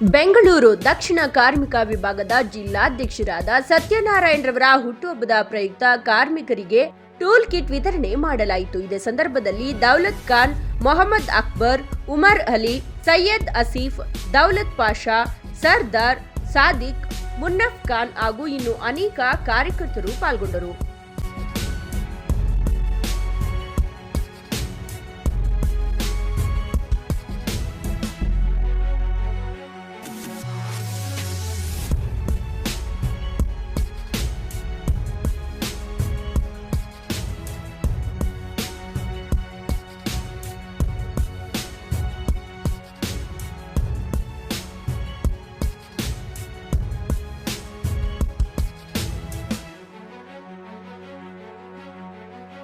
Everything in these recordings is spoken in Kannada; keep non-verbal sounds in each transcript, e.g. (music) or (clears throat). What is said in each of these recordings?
ಬೆಂಗಳೂರು ದಕ್ಷಿಣ ಕಾರ್ಮಿಕ ವಿಭಾಗದ ಜಿಲ್ಲಾಧ್ಯಕ್ಷರಾದ ಸತ್ಯನಾರಾಯಣರವರ ಹುಟ್ಟುಹಬ್ಬದ ಪ್ರಯುಕ್ತ ಕಾರ್ಮಿಕರಿಗೆ ಟೂಲ್ ಕಿಟ್ ವಿತರಣೆ ಮಾಡಲಾಯಿತು. ಇದೇ ಸಂದರ್ಭದಲ್ಲಿ ದೌಲತ್ ಖಾನ್, ಮೊಹಮ್ಮದ್ ಅಕ್ಬರ್, ಉಮರ್ ಅಲಿ, ಸೈಯದ್ ಅಸೀಫ್, ದೌಲತ್ ಪಾಷಾ, ಸರ್ದಾರ್ ಸಾದಿಕ್, ಮುನ್ನಫ್ ಖಾನ್ ಹಾಗೂ ಇನ್ನು ಅನೇಕ ಕಾರ್ಯಕರ್ತರು ಪಾಲ್ಗೊಂಡರು.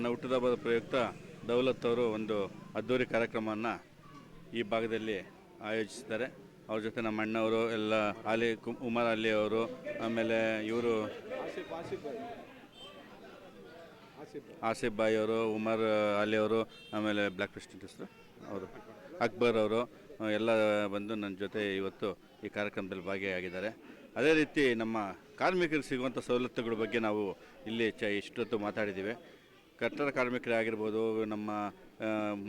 ನನ್ನ ಹುಟ್ಟುಹಬ್ಬದ ಪ್ರಯುಕ್ತ ದೌಲತ್ ಅವರು ಒಂದು ಅದ್ಧೂರಿ ಕಾರ್ಯಕ್ರಮವನ್ನು ಈ ಭಾಗದಲ್ಲಿ ಆಯೋಜಿಸಿದ್ದಾರೆ. ಅವ್ರ ಜೊತೆ ನಮ್ಮ ಅಣ್ಣವರು, ಎಲ್ಲ ಅಲಿ ಉಮರ್ ಅಲಿ ಅವರು, ಆಮೇಲೆ ಇವರು ಆಸಿಫ್ ಬಾಯಿ ಅವರು, ಉಮರ್ ಅಲಿ ಅವರು, ಆಮೇಲೆ ಬ್ಲ್ಯಾಕ್ ಪ್ರೆಸಿಡೆಂಟ್ ಅವರು, ಅಕ್ಬರ್ ಅವರು, ಎಲ್ಲ ಬಂದು ನನ್ನ ಜೊತೆ ಇವತ್ತು ಈ ಕಾರ್ಯಕ್ರಮದಲ್ಲಿ ಭಾಗಿಯಾಗಿದ್ದಾರೆ. ಅದೇ ರೀತಿ ನಮ್ಮ ಕಾರ್ಮಿಕರಿಗೆ ಸಿಗುವಂಥ ಸವಲತ್ತುಗಳ ಬಗ್ಗೆ ನಾವು ಇಲ್ಲಿ ಚ, ಇಷ್ಟೊತ್ತು ಮಾತಾಡಿದ್ದೀವಿ. ಕಟ್ಟಡ ಕಾರ್ಮಿಕರಾಗಿರ್ಬೋದು, ನಮ್ಮ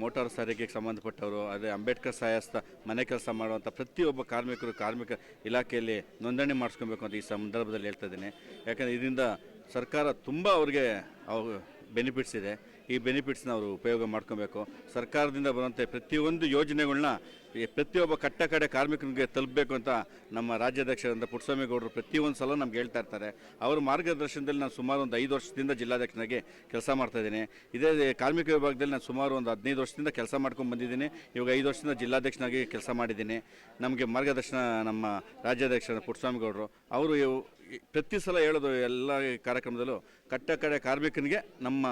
ಮೋಟಾರ್ ಸಾರಿಗೆ ಸಂಬಂಧಪಟ್ಟವರು, ಅದೇ ಅಂಬೇಡ್ಕರ್ ಸಹಾಯಸ್ಥ ಮನೆ ಕೆಲಸ ಮಾಡುವಂಥ ಪ್ರತಿಯೊಬ್ಬ ಕಾರ್ಮಿಕರು ಕಾರ್ಮಿಕ ಇಲಾಖೆಯಲ್ಲಿ ನೋಂದಣಿ ಮಾಡಿಸ್ಕೊಬೇಕು ಅಂತ ಈ ಸಂದರ್ಭದಲ್ಲಿ ಹೇಳ್ತಾ ಇದ್ದೀನಿ. ಯಾಕಂದರೆ ಇದರಿಂದ ಸರ್ಕಾರ ತುಂಬ ಅವ್ರಿಗೆ ಅವು ಬೆನಿಫಿಟ್ಸ್ ಇದೆ. ಈ ಬೆನಿಫಿಟ್ಸ್ನ ಅವರು ಉಪಯೋಗ ಮಾಡ್ಕೊಬೇಕು. ಸರ್ಕಾರದಿಂದ ಬರುವಂಥ ಪ್ರತಿಯೊಂದು ಯೋಜನೆಗಳನ್ನ ಈ ಪ್ರತಿಯೊಬ್ಬ ಕಟ್ಟ ಕಡೆ ಕಾರ್ಮಿಕನಿಗೆ ತಲುಪಬೇಕು ಅಂತ ನಮ್ಮ ರಾಜ್ಯಾಧ್ಯಕ್ಷರಾದ ಪುಟ್ಟಸ್ವಾಮಿ ಗೌಡರು ಪ್ರತಿಯೊಂದು ಸಲ ನಮ್ಗೆ ಹೇಳ್ತಾ ಇರ್ತಾರೆ. ಅವರ ಮಾರ್ಗದರ್ಶನದಲ್ಲಿ ನಾನು ಸುಮಾರು ಒಂದು ಐದು ವರ್ಷದಿಂದ ಜಿಲ್ಲಾಧ್ಯಕ್ಷನಾಗಿ ಕೆಲಸ ಮಾಡ್ತಾ ಇದ್ದೀನಿ. ಇದೇ ಕಾರ್ಮಿಕ ವಿಭಾಗದಲ್ಲಿ ನಾನು ಸುಮಾರು ಒಂದು ಹದಿನೈದು ವರ್ಷದಿಂದ ಕೆಲಸ ಮಾಡ್ಕೊಂಡು ಬಂದಿದ್ದೀನಿ. ಇವಾಗ ಐದು ವರ್ಷದಿಂದ ಜಿಲ್ಲಾಧ್ಯಕ್ಷನಾಗಿ ಕೆಲಸ ಮಾಡಿದ್ದೀನಿ. ನಮಗೆ ಮಾರ್ಗದರ್ಶನ ನಮ್ಮ ರಾಜ್ಯಾಧ್ಯಕ್ಷರಾದ ಪುಟ್ಟಸ್ವಾಮಿ ಗೌಡರು ಅವರು ಪ್ರತಿ ಸಲ ಹೇಳೋದು ಎಲ್ಲ ಕಾರ್ಯಕ್ರಮದಲ್ಲೂ ಕಟ್ಟ ಕಡೆ ಕಾರ್ಮಿಕನಿಗೆ ನಮ್ಮ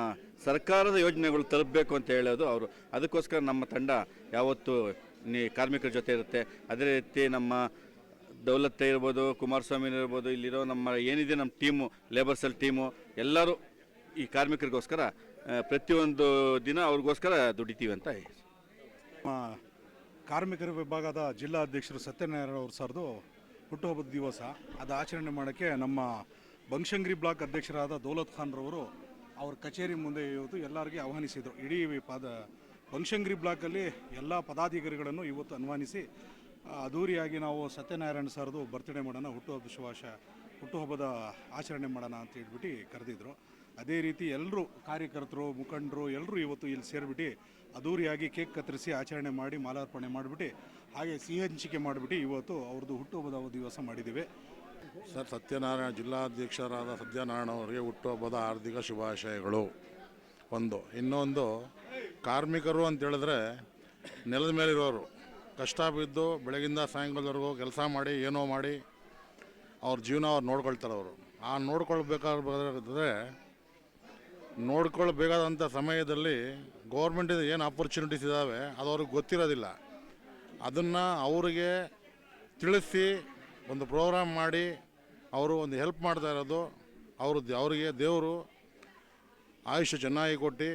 ಸರ್ಕಾರದ ಯೋಜನೆಗಳು ತಲುಪಬೇಕು ಅಂತ ಹೇಳೋದು ಅವರು. ಅದಕ್ಕೋಸ್ಕರ ನಮ್ಮ ತಂಡ ಯಾವತ್ತೂ ಕಾರ್ಮಿಕರ ಜೊತೆ ಇರುತ್ತೆ. ಅದೇ ರೀತಿ ನಮ್ಮ ದೌಲತ್ತ ಇರ್ಬೋದು, ಕುಮಾರಸ್ವಾಮಿ ಇರ್ಬೋದು, ಇಲ್ಲಿರೋ ನಮ್ಮ ಏನಿದೆ ನಮ್ಮ ಟೀಮು ಲೇಬರ್ ಸೆಲ್ ಟೀಮು, ಎಲ್ಲರೂ ಈ ಕಾರ್ಮಿಕರಿಗೋಸ್ಕರ ಪ್ರತಿಯೊಂದು ದಿನ ಅವ್ರಿಗೋಸ್ಕರ ದುಡಿತೀವಿ ಅಂತ ಕಾರ್ಮಿಕರ ವಿಭಾಗದ ಜಿಲ್ಲಾ ಅಧ್ಯಕ್ಷರು ಸತ್ಯನಾರಾಯಣ ಅವರು ಸರ್ದು ಹುಟ್ಟುಹಬ್ಬದ ದಿವಸ. ಅದು ಆಚರಣೆ ಮಾಡೋಕ್ಕೆ ನಮ್ಮ ಬಂಶಂಗ್ರಿ ಬ್ಲಾಕ್ ಅಧ್ಯಕ್ಷರಾದ ದೌಲತ್ ಖಾನ್ರವರು ಅವ್ರ ಕಚೇರಿ ಮುಂದೆ ಇವತ್ತು ಎಲ್ಲರಿಗೆ ಆಹ್ವಾನಿಸಿದರು. ಇಡೀ ಪದ ಬಂಶಂಗ್ರಿ ಬ್ಲಾಕಲ್ಲಿ ಎಲ್ಲ ಪದಾಧಿಕಾರಿಗಳನ್ನು ಇವತ್ತು ಅನ್ವಾನಿಸಿ ಅದ್ದೂರಿಯಾಗಿ ನಾವು ಸತ್ಯನಾರಾಯಣ ಸರ್ದು ಬರ್ತ್ಡೇ ಮಾಡೋಣ ಹುಟ್ಟುಹಬ್ಬ ಶುಭಾಶ ಹುಟ್ಟುಹಬ್ಬದ ಆಚರಣೆ ಮಾಡೋಣ ಅಂತ ಹೇಳ್ಬಿಟ್ಟು ಕರೆದಿದ್ರು. ಅದೇ ರೀತಿ ಎಲ್ಲರೂ ಕಾರ್ಯಕರ್ತರು, ಮುಖಂಡರು ಎಲ್ಲರೂ ಇವತ್ತು ಇಲ್ಲಿ ಸೇರಿಬಿಟ್ಟು ಅದ್ದೂರಿಯಾಗಿ ಕೇಕ್ ಕತ್ತರಿಸಿ ಆಚರಣೆ ಮಾಡಿ, ಮಾಲಾರ್ಪಣೆ ಮಾಡಿಬಿಟ್ಟು, ಹಾಗೆ ಸಿಹಿ ಹಂಚಿಕೆ ಮಾಡಿಬಿಟ್ಟು ಇವತ್ತು ಅವ್ರದ್ದು ಹುಟ್ಟುಹಬ್ಬದ ದಿವಸ ಮಾಡಿದ್ದೀವಿ. ಸರ್, ಸತ್ಯನಾರಾಯಣ ಜಿಲ್ಲಾಧ್ಯಕ್ಷರಾದ ಸತ್ಯನಾರಾಯಣ ಅವರಿಗೆ ಹುಟ್ಟುಹಬ್ಬದ ಹಾರ್ದಿಕ ಶುಭಾಶಯಗಳು. ಒಂದು. ಇನ್ನೊಂದು, ಕಾರ್ಮಿಕರು ಅಂತ ಹೇಳಿದ್ರೆ ನೆಲದ ಮೇಲಿರೋರು ಕಷ್ಟ ಬಿದ್ದು ಬೆಳಗಿಂದ ಸಾಯಂಕಾಲದವರೆಗೂ ಕೆಲಸ ಮಾಡಿ, ಏನೋ ಮಾಡಿ ಅವ್ರ ಜೀವನ ಅವ್ರು ನೋಡ್ಕೊಳ್ತಾರೆ ಅವರು. ಆ ನೋಡ್ಕೊಳ್ಬೇಕಾದ್ರೆ, ನೋಡ್ಕೊಳ್ಬೇಕಾದಂಥ ಸಮಯದಲ್ಲಿ ಗೌರ್ಮೆಂಟಿಂದ ಏನು ಆಪರ್ಚುನಿಟೀಸ್ ಇದ್ದಾವೆ ಅದು ಅವ್ರಿಗೆ ಗೊತ್ತಿರೋದಿಲ್ಲ. ಅದನ್ನು ಅವರಿಗೆ ತಿಳಿಸಿ, ಒಂದು ಪ್ರೋಗ್ರಾಮ್ ಮಾಡಿ, ಅವರು ಒಂದು ಹೆಲ್ಪ್ ಮಾಡ್ತಾ ಇರೋದು ಅವರು ಅವರಿಗೆ ದೇವರು ಆಯುಷ್ಯ ಚೆನ್ನಾಗಿ ಕೊಟ್ಟು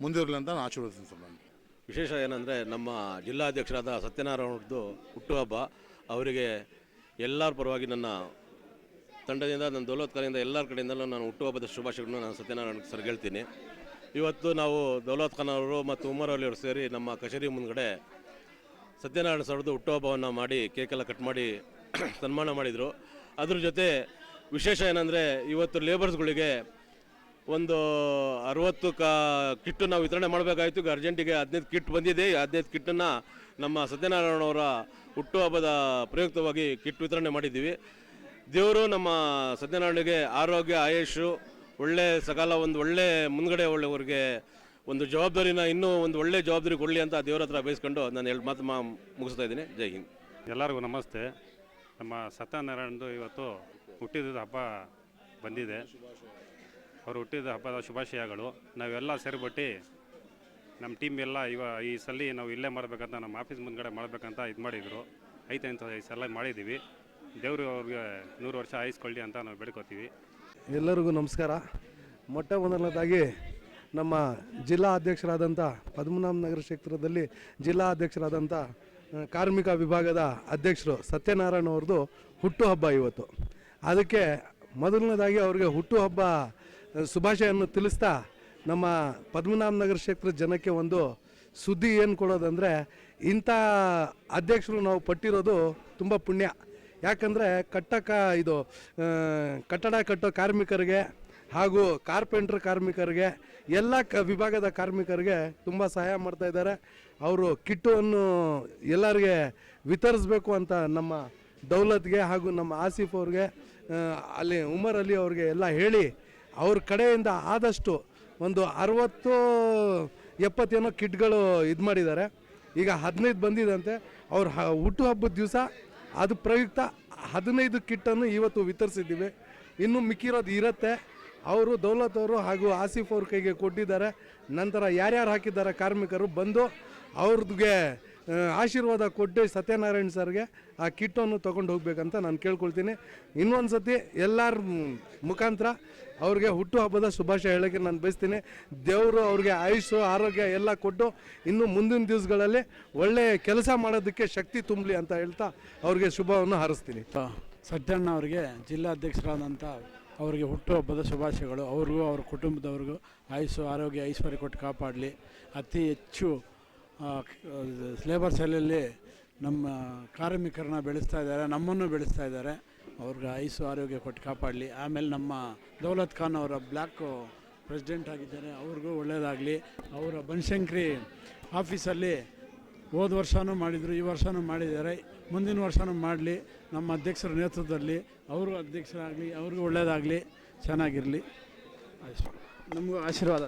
ಮುಂದಿರಲಿ ಅಂತ ನಾನು ಆಶೀರ್ವದಿಸ್ತೀನಿ ನಾನು ವಿಶೇಷ ಏನಂದರೆ ನಮ್ಮ ಜಿಲ್ಲಾಧ್ಯಕ್ಷರಾದ ಸತ್ಯನಾರಾಯಣದ್ದು ಹುಟ್ಟುಹಬ್ಬ, ಅವರಿಗೆ ಎಲ್ಲರ ಪರವಾಗಿ ನನ್ನ ತಂಡದಿಂದ, ನನ್ನ ದೌಲತ್ ಖಾನಿಂದ ಎಲ್ಲರ ಕಡೆಯಿಂದಲೂ ನಾನು ಹುಟ್ಟುಹಬ್ಬದ ಶುಭಾಶಯಗಳನ್ನು ನಾನು ಸತ್ಯನಾರಾಯಣ ಸರ್ ಹೇಳ್ತೀನಿ. ಇವತ್ತು ನಾವು ದೌಲತ್ ಖಾನ್ ಅವರು ಮತ್ತು ಉಮರ್ ಅಲಿ ಅವರು ಸೇರಿ ನಮ್ಮ ಕಚೇರಿ ಮುಂದ್ಗಡೆ ಸತ್ಯನಾರಾಯಣ ಸರ್ದು ಹುಟ್ಟುಹಬ್ಬವನ್ನು ಮಾಡಿ ಕೇಕೆಲ್ಲ ಕಟ್ ಮಾಡಿ (clears throat) ಸನ್ಮಾನ ಮಾಡಿದರು. ಅದ್ರ ಜೊತೆ ವಿಶೇಷ ಏನಂದರೆ ಇವತ್ತು ಲೇಬರ್ಸ್ಗಳಿಗೆ ಒಂದು ಅರವತ್ತು ಕಾ ಕಿಟ್ಟು ನಾವು ವಿತರಣೆ ಮಾಡಬೇಕಾಯಿತು. ಅರ್ಜೆಂಟಿಗೆ ಹದಿನೈದು ಕಿಟ್ ಬಂದಿದೆ. ಈ ಹದಿನೈದು ಕಿಟ್ಟನ್ನು ನಮ್ಮ ಸತ್ಯನಾರಾಯಣವರ ಹುಟ್ಟುಹಬ್ಬದ ಪ್ರಯುಕ್ತವಾಗಿ ಕಿಟ್ ವಿತರಣೆ ಮಾಡಿದ್ದೀವಿ. ದೇವರು ನಮ್ಮ ಸತ್ಯನಾರಾಯಣಿಗೆ ಆರೋಗ್ಯ ಆಯುಷು ಒಳ್ಳೆ ಸಕಾಲ, ಒಂದು ಒಳ್ಳೆ ಮುಂದ್ಗಡೆ ಒಳ್ಳೆಯವ್ರಿಗೆ ಒಂದು ಜವಾಬ್ದಾರಿನ ಇನ್ನೂ ಒಂದು ಒಳ್ಳೆ ಜವಾಬ್ದಾರಿ ಕೊಡಲಿ ಅಂತ ದೇವರ ಹತ್ರ ಬಯಸ್ಕೊಂಡು ನಾನು ಎರಡು ಮಾತು ಮಾ ಮುಗಿಸ್ತಾ ಇದ್ದೀನಿ. ಜೈ ಹಿಂದ್. ಎಲ್ಲರಿಗೂ ನಮಸ್ತೆ. ನಮ್ಮ ಸತ್ಯನಾರಾಯಣದು ಇವತ್ತು ಹುಟ್ಟಿದ ಹಬ್ಬ ಬಂದಿದೆ. ಅವರು ಹುಟ್ಟಿದ ಹಬ್ಬದ ಶುಭಾಶಯಗಳು. ನಾವೆಲ್ಲ ಸೇರಿಬಿಟ್ಟು ನಮ್ಮ ಟೀಮ್ ಎಲ್ಲ ಇವ ಈ ಸಲ ನಾವು ಇಲ್ಲೇ ಮಾಡಬೇಕಂತ ನಮ್ಮ ಆಫೀಸ್ ಮುಂದ್ಗಡೆ ಮಾಡಬೇಕಂತ ಇದು ಮಾಡಿದರು. ಐತೆ ಅಂತ ಈ ಸಲ ಮಾಡಿದ್ದೀವಿ ದೇವರು ಅವ್ರಿಗೆ ನೂರು ವರ್ಷ ಆಯಿಸ್ಕೊಳ್ಳಿ ಅಂತ ನಾವು ಬೇಡ್ಕೋತೀವಿ. ಎಲ್ಲರಿಗೂ ನಮಸ್ಕಾರ. ಮೊಟ್ಟ ಮೊದಲನೇದಾಗಿ ನಮ್ಮ ಜಿಲ್ಲಾ ಅಧ್ಯಕ್ಷರಾದಂಥ ನಗರ ಕ್ಷೇತ್ರದಲ್ಲಿ ಜಿಲ್ಲಾ ಅಧ್ಯಕ್ಷರಾದಂಥ ಕಾರ್ಮಿಕ ವಿಭಾಗದ ಅಧ್ಯಕ್ಷರು ಸತ್ಯನಾರಾಯಣ ಅವ್ರದ್ದು ಹುಟ್ಟುಹಬ್ಬ ಇವತ್ತು. ಅದಕ್ಕೆ ಮೊದಲನೇದಾಗಿ ಅವ್ರಿಗೆ ಹುಟ್ಟುಹಬ್ಬ ಆ, ಶುಭಾಶಯನ್ನು ತಿಳಿಸ್ತಾ ನಮ್ಮ ಪದ್ಮನಾಭನಗರ ಕ್ಷೇತ್ರದ ಜನಕ್ಕೆ ಒಂದು ಸುದ್ದಿ ಏನು ಕೊಡೋದಂದರೆ ಇಂಥ ಅಧ್ಯಕ್ಷರು ನಾವು ಪಟ್ಟಿರೋದು ತುಂಬ ಪುಣ್ಯ. ಯಾಕಂದರೆ ಕಟ್ಟಕ ಇದು ಕಟ್ಟಡ ಕಟ್ಟೋ ಕಾರ್ಮಿಕರಿಗೆ ಹಾಗೂ ಕಾರ್ಪೆಂಟ್ರ್ ಕಾರ್ಮಿಕರಿಗೆ ಎಲ್ಲ ಕ ವಿಭಾಗದ ಕಾರ್ಮಿಕರಿಗೆ ತುಂಬ ಸಹಾಯ ಮಾಡ್ತಾ ಇದ್ದಾರೆ. ಅವರು ಕಿಟ್ಟನ್ನು ಎಲ್ಲರಿಗೆ ವಿತರಿಸ್ಬೇಕು ಅಂತ ನಮ್ಮ ದೌಲತ್ಗೆ ಹಾಗೂ ನಮ್ಮ ಆಸಿಫ್ ಅವ್ರಿಗೆ ಅಲ್ಲಿ ಉಮರ್ ಅಲಿ ಅವ್ರಿಗೆ ಎಲ್ಲ ಹೇಳಿ ಅವ್ರ ಕಡೆಯಿಂದ ಆದಷ್ಟು ಒಂದು ಅರವತ್ತು, ಎಪ್ಪತ್ತೇನೋ ಕಿಟ್ಗಳು ಇದು ಮಾಡಿದ್ದಾರೆ. ಈಗ ಹದಿನೈದು ಬಂದಿದಂತೆ. ಅವ್ರ ಹ ಹುಟ್ಟುಹಬ್ಬದ ದಿವಸ ಅದು ಪ್ರಯುಕ್ತ ಹದಿನೈದು ಕಿಟ್ಟನ್ನು ಇವತ್ತು ವಿತರಿಸಿದ್ದೀವಿ. ಇನ್ನು ಮಿಕ್ಕಿರೋದು ಇರುತ್ತೆ. ಅವರು ದೌಲತ್ ಅವರು ಹಾಗೂ ಆಸಿಫ್ ಅವ್ರ ಕೈಗೆ ಕೊಟ್ಟಿದ್ದಾರೆ. ನಂತರ ಯಾರ್ಯಾರು ಹಾಕಿದ್ದಾರೆ ಕಾರ್ಮಿಕರು ಬಂದು ಅವ್ರಿಗೆ ಆಶೀರ್ವಾದ ಕೊಟ್ಟು ಸತ್ಯನಾರಾಯಣ್ ಸರ್ಗೆ ಆ ಕಿಟ್ಟನ್ನು ತೊಗೊಂಡು ಹೋಗ್ಬೇಕಂತ ನಾನು ಕೇಳ್ಕೊಳ್ತೀನಿ. ಇನ್ನೊಂದು ಸತಿ ಎಲ್ಲರ ಮುಖಾಂತರ ಅವ್ರಿಗೆ ಹುಟ್ಟುಹಬ್ಬದ ಶುಭಾಶಯ ಹೇಳೋಕ್ಕೆ ನಾನು ಬಯಸ್ತೀನಿ. ದೇವರು ಅವ್ರಿಗೆ ಆಯುಷು ಆರೋಗ್ಯ ಎಲ್ಲ ಕೊಟ್ಟು ಇನ್ನು ಮುಂದಿನ ದಿವಸಗಳಲ್ಲಿ ಒಳ್ಳೆಯ ಕೆಲಸ ಮಾಡೋದಕ್ಕೆ ಶಕ್ತಿ ತುಂಬಲಿ ಅಂತ ಹೇಳ್ತಾ ಅವ್ರಿಗೆ ಶುಭವನ್ನು ಹಾರಿಸ್ತೀನಿ. ಸತ್ಯಣ್ಣ ಅವರಿಗೆ ಜಿಲ್ಲಾಧ್ಯಕ್ಷರಾದಂಥ ಅವರಿಗೆ ಹುಟ್ಟುಹಬ್ಬದ ಶುಭಾಶಯಗಳು. ಅವ್ರಿಗೂ ಅವ್ರ ಕುಟುಂಬದವ್ರಿಗೂ ಆಯುಸ್ಸು, ಆರೋಗ್ಯ, ಐಶ್ವರ್ಯ ಕೊಟ್ಟು ಕಾಪಾಡಲಿ. ಅತಿ ಹೆಚ್ಚು ಲೇಬರ್ ಸೆಲ್ಲಲ್ಲಿ ನಮ್ಮ ಕಾರ್ಮಿಕರನ್ನ ಬೆಳೆಸ್ತಾ ಇದ್ದಾರೆ, ನಮ್ಮನ್ನು ಬೆಳೆಸ್ತಾ ಇದ್ದಾರೆ. ಅವ್ರಿಗೆ ಆಯುಸ್ಸು ಆರೋಗ್ಯ ಕೊಟ್ಟು ಕಾಪಾಡಲಿ. ಆಮೇಲೆ ನಮ್ಮ ದೌಲತ್ ಖಾನ್ ಅವರ ಬ್ಲ್ಯಾಕ್ ಪ್ರೆಸಿಡೆಂಟ್ ಆಗಿದ್ದಾರೆ, ಅವ್ರಿಗೂ ಒಳ್ಳೆಯದಾಗಲಿ ಅವರ ಬನಶಂಕರಿ ಆಫೀಸಲ್ಲಿ ಹೋದ ವರ್ಷವೂ ಮಾಡಿದರು, ಈ ವರ್ಷವೂ ಮಾಡಿದ್ದಾರೆ. ಮುಂದಿನ ವರ್ಷವೂ ಮಾಡಲಿ. ನಮ್ಮ ಅಧ್ಯಕ್ಷರ ನೇತೃತ್ವದಲ್ಲಿ ಅವರು ಅಧ್ಯಕ್ಷರಾಗಲಿ, ಅವ್ರಿಗೂ ಒಳ್ಳೆಯದಾಗಲಿ ಚೆನ್ನಾಗಿರಲಿ. ನಮಗೂ ಆಶೀರ್ವಾದ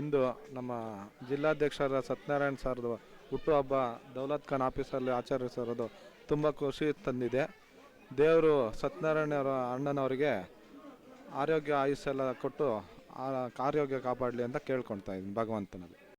ಇಂದು ನಮ್ಮ ಜಿಲ್ಲಾಧ್ಯಕ್ಷರ ಸತ್ಯನಾರಾಯಣ್ ಸರ್ದು ಹುಟ್ಟುಹಬ್ಬ ದೌಲತ್ ಖಾನ್ ಆಫೀಸಲ್ಲಿ ಆಚರಿಸಿರೋದು ತುಂಬ ಖುಷಿ ತಂದಿದೆ. ದೇವರು ಸತ್ಯನಾರಾಯಣ ಅವರ ಅಣ್ಣನವರಿಗೆ ಆರೋಗ್ಯ ಆಯುಸ್ಸೆಲ್ಲ ಕೊಟ್ಟು ಆ ಆರೋಗ್ಯ ಕಾಪಾಡಲಿ ಅಂತ ಕೇಳ್ಕೊಳ್ತಾ ಇದ್ದೀನಿ ಭಗವಂತನಲ್ಲಿ.